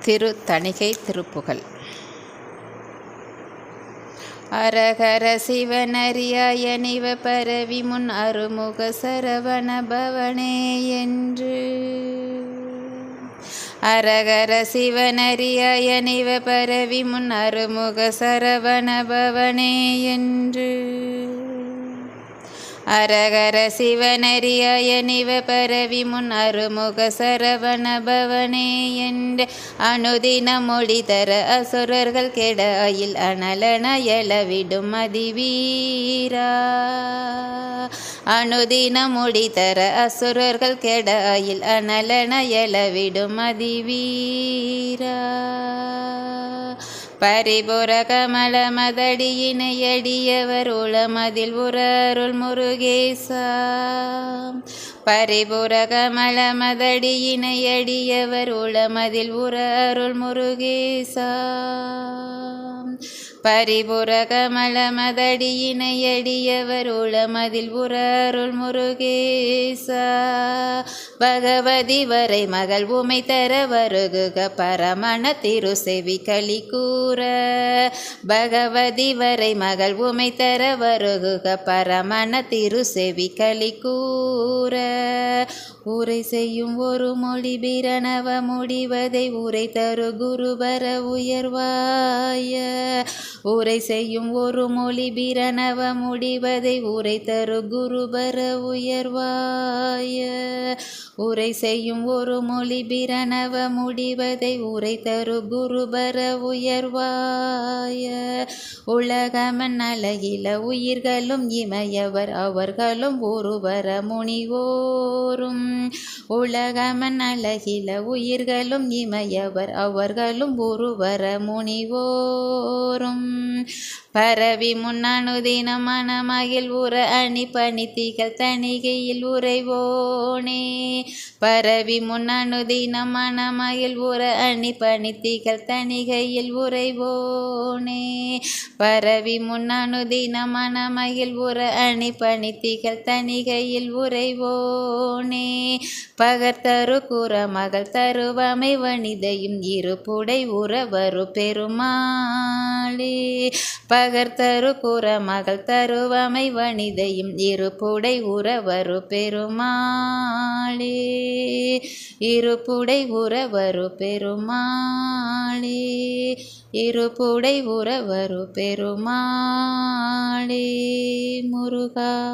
திரு தணிகை திருப்புகழ். அரகர சிவனரியாயனிவ பரவி முன் அருமுக சரவண பவனே என்று. அரகர சிவனரியாயனிவ பரவி முன் அருமுக சரவண பவனே என்று. அரகர சிவனரியாய நிவ பரவி முன் அருமுக சரவண பவனே என்று அனுதின மொழி தர அசுரர்கள் கெட அயில் அனலன எழவிடும் அதிவீரா அனுதின மொழி தர அசுரர்கள் கெட அயில் அனலன எழவிடும் அதிவீரா பரிபுர கமல மதடியினையடியவர் உளமதில் உரருள் முருகேசா. பரிபுர கமல மதடியினையடியவர் உளமதில் உரருள் முருகேசா. பரிபுர கமல மதடியினையடியவர் உளமதில் உரருள் முருகேசா. பகவதி வரை மகள் உமை தர வருகுக பரமண திருசெவி களி கூற. பகவதி வரை மகள் உமை தர வருகுக பரமண திருசெவி களி கூற. உரை செய்யும் ஒரு மொழி பிரணவ முடிவதை உரை தரு குருபர உயர்வாய. உரை செய்யும் ஒரு மொழி பிரணவ முடிவதை உரை தரு குருபர உயர்வாய. உரை செய்யும் ஒரு மொழி பிரணவ முடிவதை உரை தரு குருபர உயர்வாய. உலகமன் அழகில உயிர்களும் இமையவர் அவர்களும் ஒருவர முனிவோரும். உலகமன் அழகில உயிர்களும் இமையவர் அவர்களும் ஒருவர முனிவோரும். பரவி முன்னனுதினம் மனமகில் உற அணி பணித்திகள் தணிகையில் உறைவோனே. பரவி முன்னனுதினம் மனமகில் உற அணி பணித்திகள் தணிகையில் உறைவோனே. பரவி முன்னனுதினம் மனமகில் உற அணி பணித்திகள் தணிகையில் உறைவோனே. பகர்த்தரு குற மகள் தருவமை வனிதையும் இருப்புடை உறவரு பெருமாளே. பகர்த்தரு கூற மகள் தருவமை வனிதையும் இருப்புடை உறவரு பெருமாளே. இருப்புடை உறவரு பெருமாளே. இருப்புடை உறவரு பெருமாளே. முருகா.